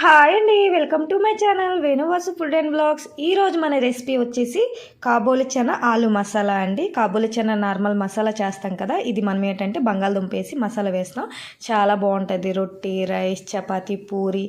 Hi అండి welcome to my channel Venuvasu food and blogs. ఈరోజు మన రెసిపీ వచ్చేసి కాబోలి చెన ఆలు మసాలా అండి. కాబోలి చెన నార్మల్ మసాలా చేస్తాం కదా ఇది మనం ఏంటంటే బంగాళదుంప వేసి మసాలా వేస్తాం చాలా బాగుంటుంది రొట్టి రైస్ చపాతి పూరి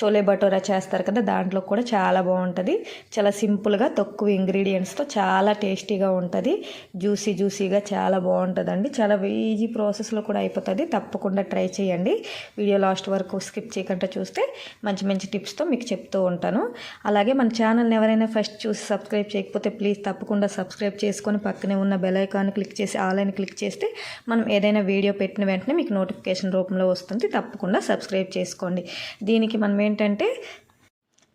చోలే భటూరా చేస్తారు కదా దాంట్లో కూడా చాలా బాగుంటుంది. చాలా సింపుల్గా తక్కువ ఇంగ్రీడియంట్స్తో చాలా టేస్టీగా ఉంటుంది. జ్యూసీ జ్యూసీగా చాలా బాగుంటుందండి. చాలా ఈజీ ప్రాసెస్లో కూడా అయిపోతుంది. తప్పకుండా ట్రై చేయండి. వీడియో లాస్ట్ వరకు స్కిప్ చేయకుండా చూస్తే మంచి మంచి టిప్స్తో మీకు చెప్తూ ఉంటాను. అలాగే మన ఛానల్ని ఎవరైనా ఫస్ట్ చూసి సబ్స్క్రైబ్ చేయకపోతే ప్లీజ్ తప్పకుండా సబ్స్క్రైబ్ చేసుకొని పక్కనే ఉన్న బెల్ ఐకాన్ క్లిక్ చేసి ఆలైన్ క్లిక్ చేస్తే మనం ఏదైనా వీడియో పెట్టిన వెంటనే మీకు నోటిఫికేషన్ రూపంలో వస్తుంది. తప్పకుండా సబ్స్క్రైబ్ చేసుకోండి. దీనికి మనం ఏంటంటే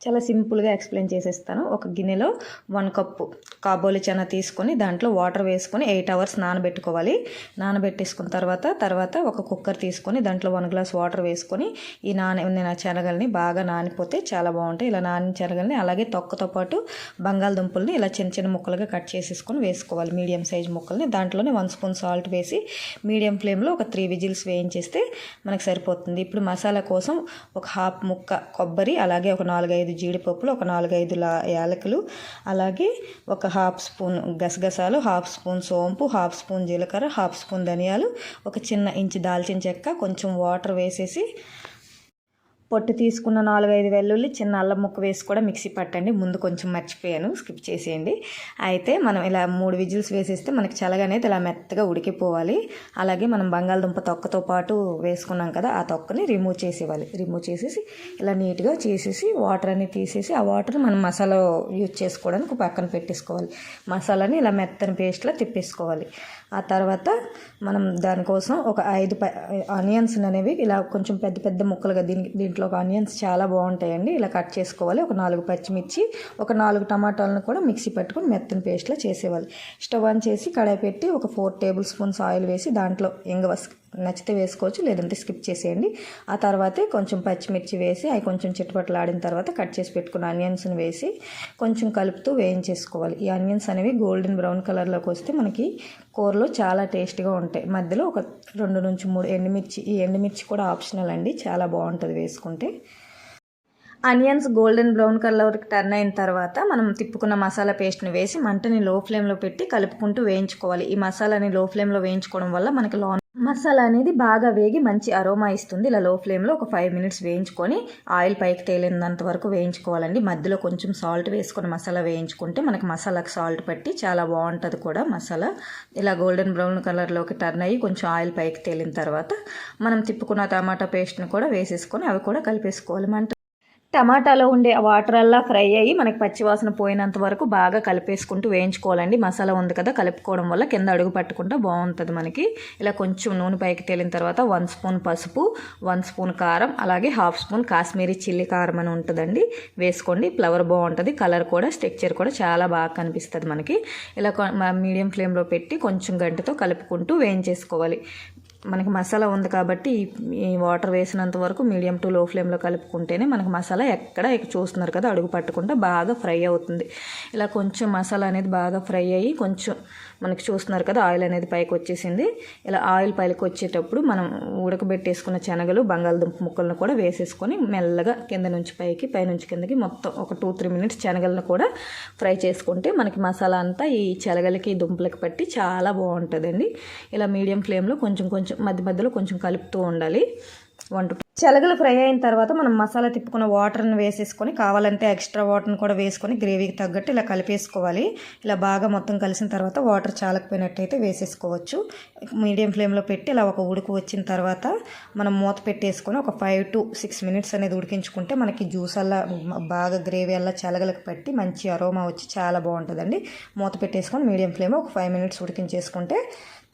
చాలా సింపుల్గా ఎక్స్ప్లెయిన్ చేసేస్తాను. ఒక గిన్నెలో వన్ కప్పు కాబోలి చెన తీసుకొని దాంట్లో వాటర్ వేసుకొని ఎయిట్ అవర్స్ నానబెట్టుకోవాలి. నానబెట్టేసుకున్న తర్వాత తర్వాత ఒక కుక్కర్ తీసుకొని దాంట్లో వన్ గ్లాస్ వాటర్ వేసుకొని ఈ నాన నేను శనగల్ని బాగా నానిపోతే చాలా బాగుంటాయి. ఇలా నాని శనగల్ని అలాగే తొక్కతో పాటు బంగాళదుంపుల్ని ఇలా చిన్న చిన్న ముక్కలుగా కట్ చేసేసుకొని వేసుకోవాలి. మీడియం సైజ్ ముక్కల్ని దాంట్లోనే వన్ స్పూన్ సాల్ట్ వేసి మీడియం ఫ్లేమ్లో ఒక త్రీ విజిల్స్ వేయించేస్తే మనకు సరిపోతుంది. ఇప్పుడు మసాలా కోసం ఒక హాఫ్ ముక్క కొబ్బరి అలాగే ఒక నాలుగైదు జీడిపప్పులు ఒక నాలుగైదు లా యాలకులు అలాగే ఒక హాఫ్ స్పూన్ గసగసాలు హాఫ్ స్పూన్ సోంపు హాఫ్ స్పూన్ జీలకర్ర హాఫ్ స్పూన్ ధనియాలు ఒక చిన్న ఇంచు దాల్చిన చెక్క కొంచెం వాటర్ వేసేసి పొట్టు తీసుకున్న నాలుగైదు వెల్లుల్లి చిన్న అల్లం ముక్క వేసి కూడా మిక్సీ పట్టండి. ముందు కొంచెం మర్చిపోయాను. స్కిప్ చేసేయండి. అయితే మనం ఇలా మూడు విజిల్స్ వేసేస్తే మనకి చల్లగనేది ఇలా మెత్తగా ఉడికిపోవాలి. అలాగే మనం బంగాళదుంప తొక్కతో పాటు వేసుకున్నాం కదా ఆ తొక్కని రిమూవ్ చేసేవాలి రిమూవ్ చేసేసి ఇలా నీట్గా చేసేసి వాటర్ అని తీసేసి ఆ వాటర్ మనం మసాలా యూజ్ చేసుకోవడానికి పక్కన పెట్టేసుకోవాలి. మసాలాని ఇలా మెత్తని పేస్ట్లా తిప్పేసుకోవాలి. ఆ తర్వాత మనం దానికోసం ఒక ఐదు ఆనియన్స్ అనేవి ఇలా కొంచెం పెద్ద పెద్ద ముక్కలుగా దీనికి దీంట్లో ఒక ఆనియన్స్ చాలా బాగుంటాయండి. ఇలా కట్ చేసుకోవాలి. ఒక నాలుగు పచ్చిమిర్చి ఒక నాలుగు టమాటాలను కూడా మిక్సీ పెట్టుకుని మెత్తని పేస్ట్లో చేసేవాలి. స్టవ్ ఆన్ చేసి కడాయి పెట్టి ఒక ఫోర్ టేబుల్ స్పూన్స్ ఆయిల్ వేసి దాంట్లో ఇంగ నచ్చితే వేసుకోవచ్చు లేదంటే స్కిప్ చేసేయండి. ఆ తర్వాతే కొంచెం పచ్చిమిర్చి వేసి అవి కొంచెం చిట్టుపట్లు తర్వాత కట్ చేసి పెట్టుకున్న ఆనియన్స్ని వేసి కొంచెం కలుపుతూ వేయించేసుకోవాలి. ఈ ఆనియన్స్ అనేవి గోల్డెన్ బ్రౌన్ కలర్లోకి వస్తే మనకి కూరలో చాలా టేస్ట్గా ఉంటాయి. మధ్యలో ఒక రెండు నుంచి మూడు ఎండుమిర్చి ఈ ఎండుమిర్చి కూడా ఆప్షనల్ అండి చాలా బాగుంటుంది వేసుకుంటే. ఆనియన్స్ గోల్డెన్ బ్రౌన్ కలర్కి టర్న్ అయిన తర్వాత మనం తిప్పుకున్న మసాలా పేస్ట్ని వేసి మంటని లో ఫ్లేమ్లో పెట్టి కలుపుకుంటూ వేయించుకోవాలి. ఈ మసాలాని లో ఫ్లేమ్లో వేయించుకోవడం వల్ల మనకి లో మసాలా అనేది బాగా వేగి మంచి అరోమా ఇస్తుంది. ఇలా లో ఫ్లేమ్లో ఒక ఫైవ్ మినిట్స్ వేయించుకొని ఆయిల్ పైకి తేలినంత వరకు వేయించుకోవాలండి. మధ్యలో కొంచెం సాల్ట్ వేసుకొని మసాలా వేయించుకుంటే మనకి మసాలాకు సాల్ట్ పట్టి చాలా బాగుంటుంది కూడా మసాలా. ఇలా గోల్డెన్ బ్రౌన్ కలర్లోకి టర్న్ అయ్యి కొంచెం ఆయిల్ పైకి తేలిన తర్వాత మనం తిప్పుకున్న టమాటా పేస్ట్ని కూడా వేసేసుకొని అవి కూడా కలిపేసుకోవాలి. మంట టమాటాలో ఉండే వాటర్ అలా ఫ్రై అయ్యి మనకి పచ్చివాసన పోయినంత వరకు బాగా కలిపేసుకుంటూ వేయించుకోవాలండి. మసాలా ఉంది కదా కలుపుకోవడం వల్ల కింద అడుగు పట్టకుండా బాగుంటుంది మనకి. ఇలా కొంచెం నూనె పైకి తేలిన తర్వాత వన్ స్పూన్ పసుపు వన్ స్పూన్ కారం అలాగే హాఫ్ స్పూన్ కాశ్మీరీ చిల్లీ కారం అని ఉంటుందండి. వేసుకోండి ఫ్లవర్ బాగుంటుంది కలర్ కూడా స్ట్రక్చర్ కూడా చాలా బాగా కనిపిస్తుంది మనకి. ఇలా మీడియం ఫ్లేమ్లో పెట్టి కొంచెం గంటతో కలుపుకుంటూ వేయించేసుకోవాలి. మనకి మసాలా ఉంది కాబట్టి ఈ వాటర్ వేసినంత వరకు మీడియం టు లో ఫ్లేమ్లో కలుపుకుంటేనే మనకి మసాలా ఎక్కడ చూస్తున్నారు కదా అడుగు పట్టకుండా బాగా ఫ్రై అవుతుంది. ఇలా కొంచెం మసాలా అనేది బాగా ఫ్రై అయ్యి కొంచెం మనకి చూస్తున్నారు కదా ఆయిల్ అనేది పైకి వచ్చేసింది. ఇలా ఆయిల్ పైకి వచ్చేటప్పుడు మనం ఉడకబెట్టేసుకున్న శనగలు బంగాళదుంప ముక్కలను కూడా వేసేసుకొని మెల్లగా కింద నుంచి పైకి పైనుంచి కిందకి మొత్తం ఒక టూ త్రీ మినిట్స్ శనగలను కూడా ఫ్రై చేసుకుంటే మనకి మసాలా అంతా ఈ శనగలకి దుంపలకి పట్టి చాలా బాగుంటుందండి. ఇలా మీడియం ఫ్లేమ్లో కొంచెం కొంచెం కొంచెం మధ్య మధ్యలో కొంచెం కలుపుతూ ఉండాలి. వంట చెలగలు ఫ్రై అయిన తర్వాత మనం మసాలా తిప్పుకున్న వాటర్ని వేసేసుకొని కావాలంటే ఎక్స్ట్రా వాటర్ని కూడా వేసుకొని గ్రేవీకి తగ్గట్టు ఇలా కలిపేసుకోవాలి. ఇలా బాగా మొత్తం కలిసిన తర్వాత వాటర్ చాలకపోయినట్టయితే వేసేసుకోవచ్చు. మీడియం ఫ్లేమ్లో పెట్టి ఇలా ఒక ఉడుకు వచ్చిన తర్వాత మనం మూత పెట్టేసుకొని ఒక ఫైవ్ టు సిక్స్ మినిట్స్ అనేది ఉడికించుకుంటే మనకి జ్యూస్ అలా బాగా గ్రేవీ అలా చెలగలకు పట్టి మంచి అరోమా వచ్చి చాలా బాగుంటుందండి. మూత పెట్టేసుకొని మీడియం ఫ్లేమ్ ఒక ఫైవ్ మినిట్స్ ఉడికించేసుకుంటే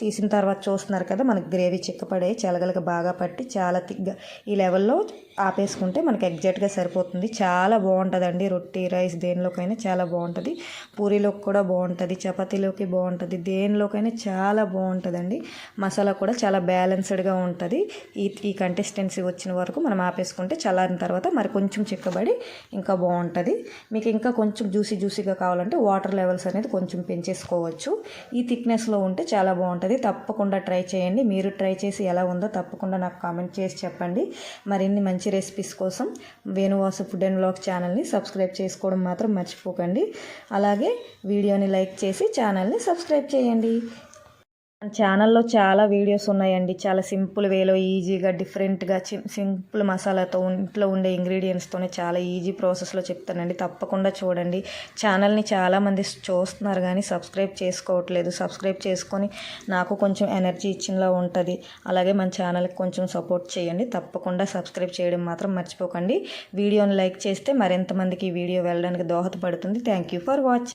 తీసిన తర్వాత చూస్తున్నారు కదా మనకి గ్రేవీ చిక్కపడే చలగలకు బాగా పట్టి చాలా తిగ్గా ఈ లెవెల్లో ఆపేసుకుంటే మనకి ఎగ్జాక్ట్గా సరిపోతుంది. చాలా బాగుంటుందండి రొట్టి రైస్ దేనిలోకైనా చాలా బాగుంటుంది. పూరీలోకి కూడా బాగుంటుంది చపాతీలోకి బాగుంటుంది దేనిలోకైనా చాలా బాగుంటుందండి. మసాలా కూడా చాలా బ్యాలెన్స్డ్గా ఉంటుంది. ఈ ఈ కంటెస్టెన్సీ వచ్చిన వరకు మనం ఆపేసుకుంటే చల్లారిన తర్వాత మరి కొంచెం చిక్కబడి ఇంకా బాగుంటుంది. మీకు ఇంకా కొంచెం జ్యూసీ జ్యూసీగా కావాలంటే వాటర్ లెవెల్స్ అనేది కొంచెం పెంచేసుకోవచ్చు. ఈ థిక్నెస్లో ఉంటే చాలా బాగుంటుంది. తప్పకుండా ట్రై చేయండి. మీరు ట్రై చేసి ఎలా ఉందో తప్పకుండా నాకు కామెంట్ చేసి చెప్పండి. మరిన్ని మంచి మంచి రెసిపీస్ కోసం వేణువాసు ఫుడ్ అండ్ బ్లాగ్ ఛానల్ని సబ్స్క్రైబ్ చేసుకోవడం మాత్రం మర్చిపోకండి. అలాగే వీడియోని లైక్ చేసి ఛానల్ని సబ్స్క్రైబ్ చేయండి. ఛానల్లో చాలా వీడియోస్ ఉన్నాయండి. చాలా సింపుల్ వేలో ఈజీగా డిఫరెంట్గా సింపుల్ మసాలాతో ఇంట్లో ఉండే ఇంగ్రీడియంట్స్తోనే చాలా ఈజీ ప్రాసెస్లో చెప్తానండి. తప్పకుండా చూడండి. ఛానల్ని చాలామంది చూస్తున్నారు కానీ సబ్స్క్రైబ్ చేసుకోవట్లేదు. సబ్స్క్రైబ్ చేసుకొని నాకు కొంచెం ఎనర్జీ ఇచ్చినలా ఉంటుంది. అలాగే మన ఛానల్కి కొంచెం సపోర్ట్ చేయండి. తప్పకుండా సబ్స్క్రైబ్ చేయడం మాత్రం మర్చిపోకండి. వీడియోని లైక్ చేస్తే మరింతమందికి ఈ వీడియో వెళ్ళడానికి దోహదపడుతుంది. Thank you for watching